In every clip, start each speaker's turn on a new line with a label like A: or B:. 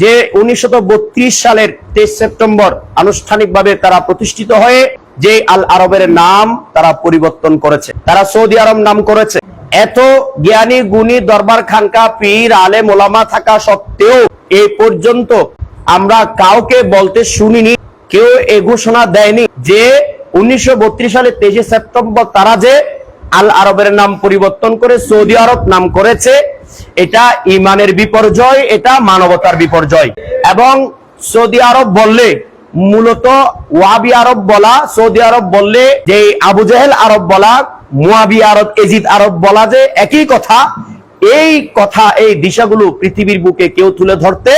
A: যে উনিশশো বত্রিশ সালের তেইশ সেপ্টেম্বর আনুষ্ঠানিকভাবে তারা প্রতিষ্ঠিত হয়ে যে আল আরবের নাম তারা পরিবর্তন করেছে। তারা সৌদি আরব নাম করেছে। এত জ্ঞানী, গুণী দরবার খানকা, পীর আলে মোলামা থাকা সত্ত্বেও এই পর্যন্ত আমরা কাউকে বলতে শুনিনি, কেউ এ ঘোষণা দেয়নি যে উনিশশো সালে তেইশে সেপ্টেম্বর তারা যে আল আরবের নাম পরিবর্তন করে সৌদি আরব নাম করেছে। এটা ইমানের বিপর্যয়, এটা মানবতার বিপর্যয়। এবং সৌদি আরব বললে, মূলত ওয়াবি আরব বলা, সৌদি আরব বললে যে আবু জেহেল আরব বলা, মুয়াবি আরব, এজিদ আরব বলা যে একই কথা, এই কথা, এই দিশাগুলো পৃথিবীর বুকে কেউ তুলে ধরতে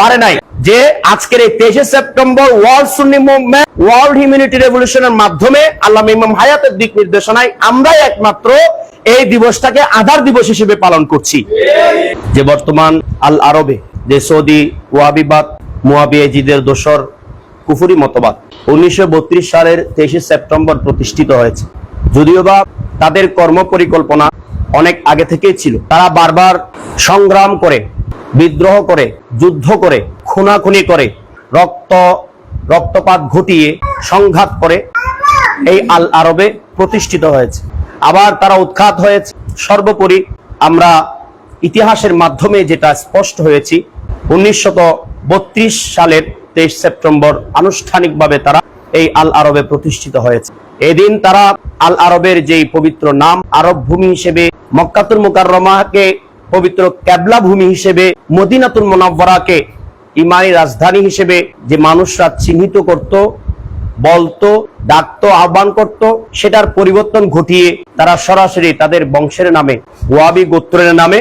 A: পারে নাই। যে আজকের এই তেইশে September world Sunni movement, world humanity রেভলিউশনের মাধ্যমে আল্লাহ ইমাম হায়াতের দিক নির্দেশনায় আমরাই একমাত্র এই দিবসটাকে আধার দিবস হিসেবে পালন করছি। যে বর্তমান আল আরবে, যে সৌদি ওয়াবিবাদ মুয়াবি এজিদের দোসর কুফুরি মতবাদ, উনিশশো সালের তেইশে সেপ্টেম্বর প্রতিষ্ঠিত হয়েছে। যদিও বা তাদের কর্ম পরিকল্পনা অনেক আগে থেকেই ছিল, তারা বারবার সংগ্রাম করে, বিদ্রোহ করে, যুদ্ধ করে, খুনাখুনি করে, রক্ত, রক্তপাত ঘটিয়ে সংঘাত করে এই আল আরবে প্রতিষ্ঠিত হয়েছে। আবার তারা উৎখাত হয়েছে। সর্বোপরি আমরা ইতিহাসের মাধ্যমে যেটা স্পষ্ট হয়েছি উনিশশত সালের তেইশ সেপ্টেম্বর আনুষ্ঠানিকভাবে তারা এই আল আরবে প্রতিষ্ঠিত হয়েছে। এদিন তারা আল আরবের যেই পবিত্র নাম, আরব ভূমি হিসেবে মক্কাতুল মুকাররমাকে পবিত্র ক্যাবলা ভূমি হিসেবে, মদিনাতুল মোনাব্বরাকে ইমানি রাজধানী হিসেবে যে মানুষরা চিহ্নিত করত বলতো, ডাকতো, আহ্বান করত, সেটার পরিবর্তন ঘটিয়ে তারা সরাসরি তাদের বংশের নামে, ওয়াবি গোত্রের নামে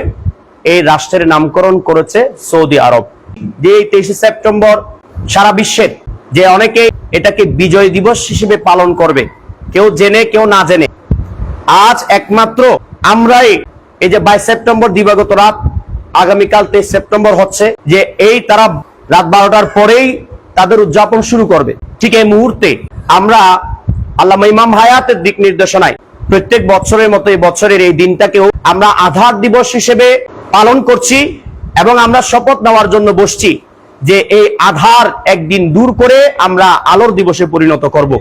A: এই রাষ্ট্রের নামকরণ করেছে সৌদি আরব। যে তেইশে সেপ্টেম্বর সারা বিশ্বের যে অনেকে এটাকে বিজয় দিবস হিসেবে পালন করবে, কেউ জেনে, কেউ না জেনে, আজ একমাত্র আমরাই এই যে বাইশ সেপ্টেম্বর দিবাগত রাত, আগামীকাল তেইশ সেপ্টেম্বর হচ্ছে, যে এই তারা রাত বারোটার পরেই তাদের উদযাপন শুরু করবে। ঠিক এই মুহূর্তে আমরা আল্লাহ ইমাম হায়াতের দিক নির্দেশনায় প্রত্যেক বছরের মতো এই বছরের এই দিনটাকেও আমরা আধার দিবস হিসেবে পালন করছি এবং আমরা শপথ নেওয়ার জন্য বসছি যে এই আধার একদিন দূর করে আমরা আলোর দিবসে পরিণত করব।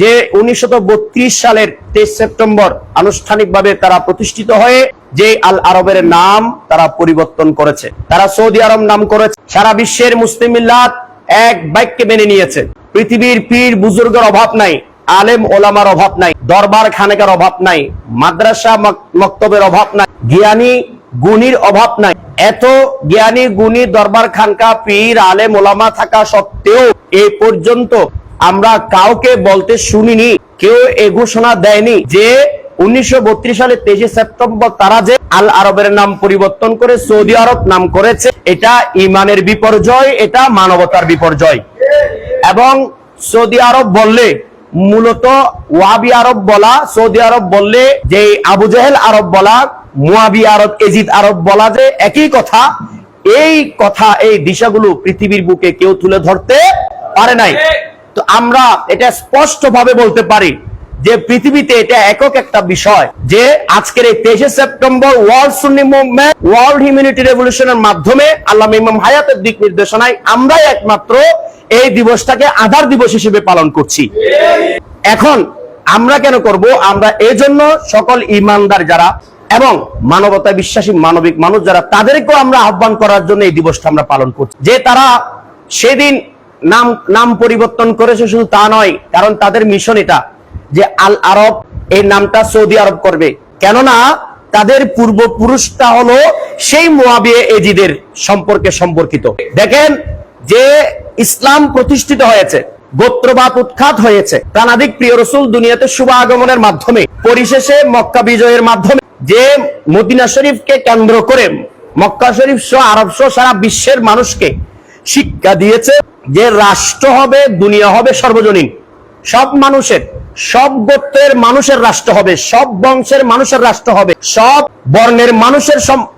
A: যে উনিশশো বত্রিশ সালের তেইশ সেপ্টেম্বর আনুষ্ঠানিকভাবে তারা প্রতিষ্ঠিত হয়ে যে আল আরবের নাম তারা পরিবর্তন করেছে। তারা সৌদি আরব নাম করেছে। সারা বিশ্বের মুসলিম এক বাক্যে মেনে নিয়েছে। পৃথিবীর পীর বুজুর্গের অভাব নাই, আলেম ওলামার অভাব নাই, দরবার খানেকার অভাব নাই, মাদ্রাসা মক্তবের অভাব নাই, জ্ঞানী গুণীর অভাব নাই। এত জ্ঞানী গুণী দরবার খানকা পীর, আলেম ওলামা থাকা সত্ত্বেও এই পর্যন্ত আমরা কাউকে বলতে শুনিনি, কেউ এ ঘোষণা দেয়নি যে উনিশশো সালে তেইশে সেপ্টেম্বর তারা যে আল আরবের নাম পরিবর্তন করে সৌদি আরব নাম করেছে, এটা ইমানের বিপর্যয়, এটা মানবতার বিপর্যয়। এবং সৌদি আরব বললে, মূলত ওয়াবি আরব বলা, সৌদি আরব বললে যে আবু জেহেল আরব বলা, মুয়াবি আরব, এজিদ আরব বলা যে একই কথা, এই কথা, এই দিশাগুলো পৃথিবীর বুকে কেউ তুলে ধরতে পারে নাই। তো আমরা এটা স্পষ্ট ভাবে বলতে পারি যে পৃথিবীতে এটা একক একটা বিষয়, যে আজকের এই তেইশে September world Sunni movement, world humanity রেভলিউশনের মাধ্যমে আল্লাহ ইমাম হায়াতের দিক নির্দেশনায় আমরাই একমাত্র এই দিবসটাকে আধার দিবস হিসেবে পালন করছি। এখন আমরা কেন করব? আমরা এই জন্য সকল ইমানদার যারা এবং মানবতা বিশ্বাসী মানবিক মানুষ যারা, তাদেরকেও আমরা আহ্বান করার জন্য এই দিবসটা আমরা পালন করছি। যে তারা সেদিন নাম নাম পরিবর্তন করেছে শুধু তা নয়, কারণ তাদের মিশন এটা। যে আল আরব এই নামটা সৌদি আরব করবে। কেননা তাদের পূর্বপুরুষটা হলো সেই মোয়াবিয়ে এজিদের সম্পর্কে সম্পর্কিত। দেখেন যে ইসলাম প্রতিষ্ঠিত হয়েছে, গোত্রবাদ উৎখাত হয়েছে। প্রাণাদিক প্রিয় রসুল দুনিয়াতে শুভ আগমনের মাধ্যমে, পরিশেষে মক্কা বিজয়ের মাধ্যমে। যে মদিনা শরীফকে কেন্দ্র করে মক্কা শরীফ সহ আরব সহ সারা বিশ্বের মানুষকে শিক্ষা দিয়েছে যে রাষ্ট্র হবে, দুনিয়া হবে সর্বজনীন। সব মানুষের সব গোত্রের মানুষের রাষ্ট্র হবে, সব বংশের মানুষের রাষ্ট্র হবে, সব বর্ণের মানুষের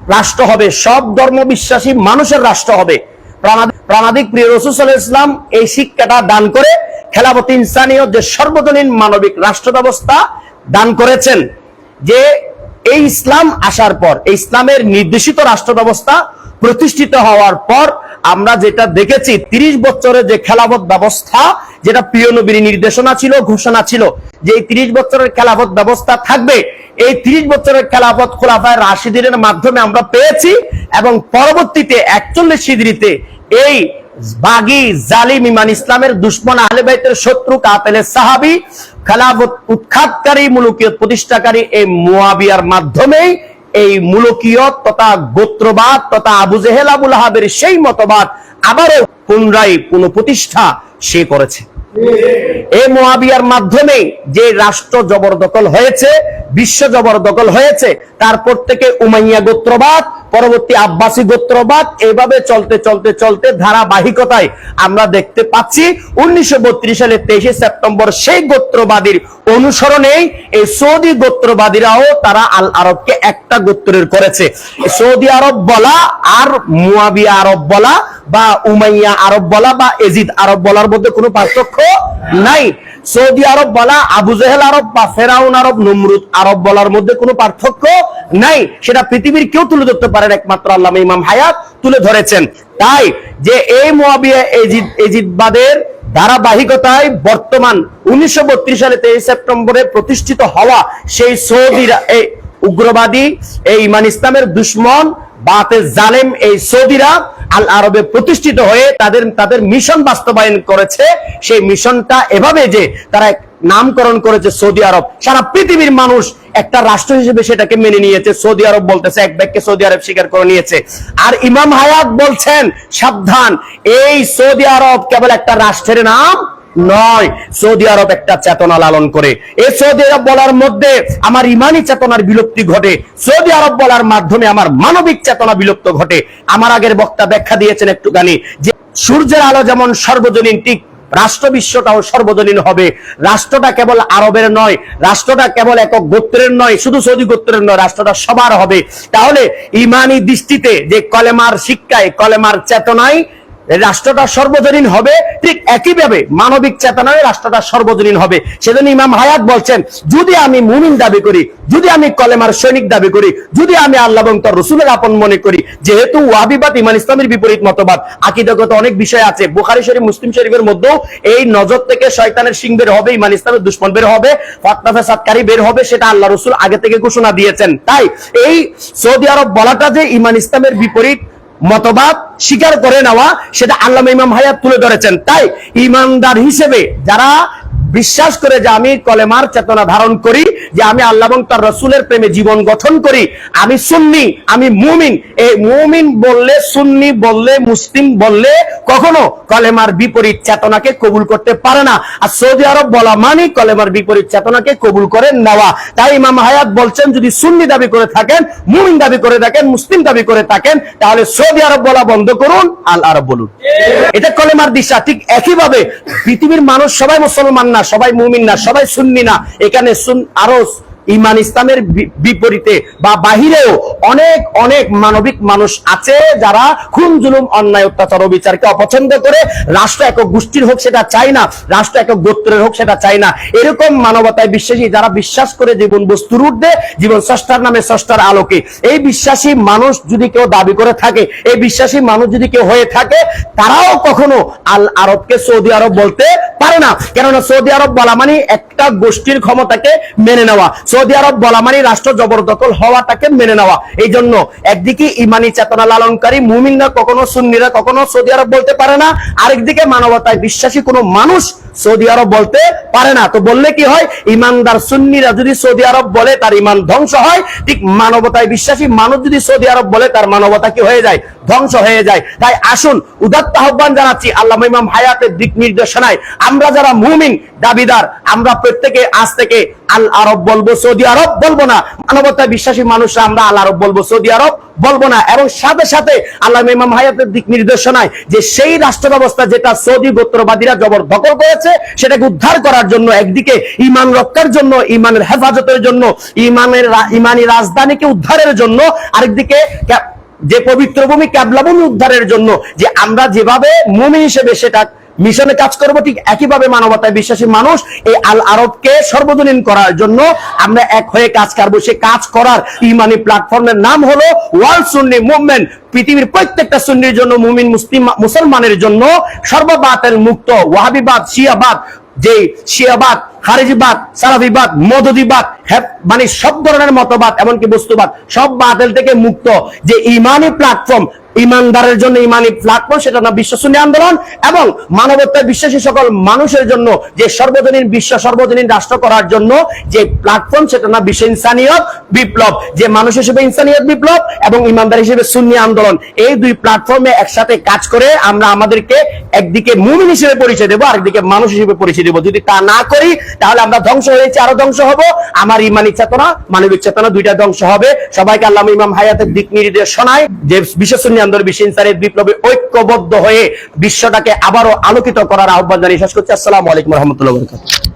A: রাষ্ট্র হবে, সব ধর্ম বিশ্বাসী মানুষের রাষ্ট্র হবে। প্রাণাদিক- প্রিয় রসুল ইসলাম এই শিক্ষাটা দান করে খেলাপতি ইনসানীয় যে সর্বজনীন মানবিক রাষ্ট্র ব্যবস্থা দান করেছেন, যে এই ইসলাম আসার পর ইসলামের নির্দেশিত রাষ্ট্র ব্যবস্থা প্রতিষ্ঠিত হওয়ার পর আমরা যেটা দেখেছি, তিরিশ বছরের যে খেলাফত ব্যবস্থা, যেটা প্রিয় নবীর নির্দেশনা ছিল, ঘোষণা ছিল, যে এই তিরিশ বছরের খেলাফত ব্যবস্থা থাকবে, এই তিরিশ বছরের খেলাফত খোলাফায় রাশিদিনের মাধ্যমে আমরা পেয়েছি এবং পরবর্তীতে একচল্লিশ সিদ্রিতে এই বাগি জালিম ইমান ইসলামের দুশ্মন আহলে বাইতের শত্রু কাতেলে সাহাবি খেলাফত উৎখাতকারী, মুলুকিয়ত প্রতিষ্ঠাকারী এই মুয়াবিয়ার মাধ্যমেই এই মুলকিয়ত তথা গোত্রবাদ তথা আবু জেহেল আবুল আহাবের সেই মতবাদ আবারও পুনরায় পুনঃপ্রতিষ্ঠা সে করেছে। এই মোয়াবিয়ার মাধ্যমে যে রাষ্ট্র জবরদখল হয়েছে, বিশ্ব জবরদখল হয়েছে, তারপর থেকে উমাইয়া গোত্রবাদ পরবর্তী আব্বাসী গোত্রবাদ এভাবে চলতে চলতে চলতে ধারাবাহিকতায় আমরা দেখতে পাচ্ছি উনিশশো সালে তেইশে সেপ্টেম্বর সেই গোত্রবাদীর অনুসরণেই এই সৌদি গোত্রবাদীরাও তারা আল আরবকে একটা গোত্রের করেছে। সৌদি আরব বলা আর মুয়াবিয়া আরব বলা বা উমাইয়া আরব বলা বা এজিদ আরব বলার মধ্যে কোনো পার্থক্য নাই। সৌদি আরব বলা আবু জেহেল আরব বা ফেরাউন আরব, নমরুদ আরব বলার মধ্যে কোনো পার্থক্য নাই, সেটা পৃথিবীর কেউ তুলে ধরতে পারেন একমাত্র আল্লাহ ইমাম হায়াত তুলে ধরেছেন। তাই যে এই এজিদ এজিদবাদের ধারাবাহিকতায় বর্তমান উনিশশো সালে তেইশ সেপ্টেম্বরে প্রতিষ্ঠিত হওয়া সেই সৌদিরা এই উগ্রবাদী, এই ইমান ইসলামের দুশ্মন, বাতে জালেম এই সৌদিরা আল আরবে প্রতিষ্ঠিত হয়ে তাদের তাদের মিশন বাস্তবায়ন করেছে। সেই মিশনটা এভাবে যে তারা নামকরণ করেছে সৌদি আরব। সারা পৃথিবীর মানুষ একটা রাষ্ট্র হিসেবে সেটাকে মেনে নিয়েছে। সৌদি আরব বলতেছে, এক ব্যাগকে সৌদি আরব স্বীকার করে নিয়েছে। আর ইমাম হায়াত বলছেন, সাবধান, এই সৌদি আরব কেবল একটা রাষ্ট্রের নাম নয়, সৌদি আরব একটা চেতনা লালন করে। এই সৌদি আরব বলার মধ্যে আমার ইমানি চেতনার বিলুপ্তি ঘটে। সৌদি আরব বলার মাধ্যমে আমার মানবিক চেতনা বিলুপ্ত ঘটে। আমার আগের বক্তা ব্যাখ্যা দিয়েছেন একটুখানি যে, সূর্যের আলো যেমন সর্বজনীন, ঠিক রাষ্ট্র বিশ্বটাও সর্বজনীন হবে। রাষ্ট্রটা কেবল আরবের নয়, রাষ্ট্রটা কেবল একক গোত্রের নয়, শুধু সৌদি গোত্রের নয়, রাষ্ট্রটা সবার হবে। তাহলে ইমানি দৃষ্টিতে যে কলেমার শিক্ষায়, কলেমার চেতনায় রাষ্ট্রটা সর্বজনীন হবে, ঠিক একইভাবে মানবিক চেতনায় রাষ্ট্রটা সর্বজনীন হবে। সেজন্য ইমাম হায়াত বলছেন, যদি আমি মুমিন দাবি করি, যদি আমি কলেমার সৈনিক দাবি করি, যদি আমি আল্লাহ এবং তার রসুলের আপন মনে করি, যেহেতু ওয়াবিবাদ ইমান ইসলামের বিপরীত মতবাদ, আকিদগত অনেক বিষয় আছে, বুখারি শরীফ, মুসলিম শরীফের মধ্যেও এই নজর থেকে শয়তানের সিং বের হবে, ইমান ইসলামের দুশ্মন বের হবে, ফতনা বের হবে, সেটা আল্লাহ রসুল আগে থেকে ঘোষণা দিয়েছেন। তাই এই সৌদি আরব বলাটা যে ইমান ইসলামের বিপরীত মতবাদ স্বীকার করে নেওয়া সেটা আল্লাহ ইমাম হায়াত তুলে ধরেছেন। তাই ইমানদার হিসেবে যারা বিশ্বাস করে যে আমি কলেমার চেতনা ধারণ করি, যে আমি আল্লাহ এবং তার রসুলের প্রেমে জীবন গঠন করি। আমি সুন্নি, আমি মুমিন। এই মুমিন বললে সুন্নি, বললে মুসলিম, বললে কখনো কলেমার বিপরীত চেতনাকে কবুল করতে পারে না। আর সৌদি আরব বলা মানে কলেমার বিপরীত চেতনাকে কবুল করে নেওয়া। তাই ইমাম হায়াত বলছেন, যদি সুন্নি দাবি করে থাকেন, মুমিন দাবি করে থাকেন, মুসলিম দাবি করে থাকেন, তাহলে সৌদি আরব বলা বন্ধ করুন, আল আরব বলুন। এটা কলেমার দিশা। ঠিক একইভাবে পৃথিবীর মানুষ সবাই মুসলমান না সবাই মুমিন না, সবাই সুন্নি না। এখানে আরও ইমান ইসলামের বিপরীতে বা বাহিরেও অনেক অনেক মানবিক মানুষ আছে যারা খুন, জুলুম, অন্যায়, অত্যাচার, অবিচারকে অপছন্দ করে রাষ্ট্র একক গোষ্ঠীর হোক সেটা চাই না, রাষ্ট্র একক গোত্রের হোক সেটা চাই না। এরকম মানবতায় বিশ্বাসী যারা বিশ্বাস করে জীবন বস্তুর ঊর্ধ্বে, জীবন স্রষ্টার নামে স্রষ্টার আলোকে। এই বিশ্বাসী মানুষ যদি কেউ দাবি করে থাকে, এই বিশ্বাসী মানুষ যদি কেউ হয়ে থাকে, তারাও কখনো আল আরবকে সৌদি আরব বলতে পারে না। কেননা সৌদি আরব বলা মানে একটা গোষ্ঠীর ক্ষমতাকে মেনে নেওয়া। সৌদি আরব বলা মানে রাষ্ট্র জবরদখল হওয়াটাকে মেনে নেওয়া। এই জন্য একদিকে ইমানি চেতনা লালনকারী মুমিনরা কখনো সুন্নিরা কখনো সৌদি আরব বলতে পারে না। আরেকদিকে মানবতায় বিশ্বাসী কোনো মানুষ সৌদি আরব বলতে পারে না। তো বললে কি হয়? ইমানদার সুন্নিরা যদি সৌদি আরব বলে তার ইমান ধ্বংস হয়, ঠিক মানবতায় বিশ্বাসী মানুষ যদি সৌদি আরব বলে তার মানবতা কি হয়ে যায়? ধ্বংস হয়ে যায়। তাই আসুন, উদাত্ত আহ্বান জানাচ্ছি আল্লাহ ইমাম হায়াতের দিক নির্দেশনায়। আমরা যারা মুমিন দাবিদার, আমরা প্রত্যেকে আজ থেকে আল আরব বলব, সৌদি আরব বলব না। মানবতায় বিশ্বাসী মানুষরা আমরা আল আরব বলব, সৌদি আরব বলব না। এবং সাথে সাথে আল্লাহ ইমাম হায়াতের দিক নির্দেশনায় যে সেই রাষ্ট্র ব্যবস্থা যেটা সৌদি গোত্রবাদীরা জবরদখল করেছে, সেটাকে উদ্ধার করার জন্য, একদিকে ইমান রক্ষার জন্য, ইমানের হেফাজতের জন্য, ইমানের ইমানি রাজধানীকে উদ্ধারের জন্য, আরেকদিকে যে পবিত্র ভূমি ক্যাবলা ভূমি উদ্ধারের জন্য, যে আমরা যেভাবে মুমি হিসেবে সেটা মিশনে কাজ করব ঠিক একইভাবে মানবতায় বিশ্বাসী মানুষ এই আল আরবকে সর্বজনীন করার জন্য আমরা এক হয়ে কাজ করব। সে কাজ করার ইমানি প্ল্যাটফর্মের নাম হলো ওয়ার্ল্ড সুন্নি মুভমেন্ট। পৃথিবীর প্রত্যেকটা সুন্নির জন্য, মুমিন, মুসলিম, মুসলমানের জন্য সর্ববাতের মুক্ত ওয়াহাবিবাদ শিয়াবাদ যে শিয়াবাদ খারিজিবাদ সালাফিবাদ মদদিবাদ হ্যাঁ, মানে সব ধরনের মতবাদ এমনকি বস্তুবাদ সব বাতিল থেকে মুক্ত। যে ইমানি প্ল্যাটফর্ম ইমানদারের জন্য ইমানি প্ল্যাটফর্ম সেটা না বিশ্বসুন্নি আন্দোলন এবং মানবতায় বিশ্বাসী সকল মানুষের জন্য যে সর্বজনীন বিশ্ব সর্বজনীন রাষ্ট্র করার জন্য যে প্ল্যাটফর্ম সেটা না বিশ্ব ইনসানিয়ত বিপ্লব। যে মানুষ হিসেবে ইনসানিয়ত বিপ্লব এবং ইমানদার হিসেবে সুন্নি আন্দোলন। এই দুই প্ল্যাটফর্মে একসাথে কাজ করে আমরা আমাদেরকে একদিকে মুমিন হিসেবে পরিচয় দেবো, আরেকদিকে মানুষ হিসেবে পরিচয় দেবো। যদি তা না করি, তাহলে আমরা ধ্বংস হয়েছি, আরও ধ্বংস হব। আমার ইমানি চেতনা, মানবিক চেতনা দুইটা ধ্বংস হবে। সবাইকে আল্লাহ ইমাম হায়াতের দিক নির্দেশনায় যে বিশ্ব সুন্নি আন্দোলন বিশ্ব ইনসানের বিপ্লবে ঐক্যবদ্ধ হয়ে বিশ্বটাকে আবারও আলোকিত করার আহ্বান জানিয়ে শেষ করছি। আসসালামু আলাইকুম রহমতুল্লাহ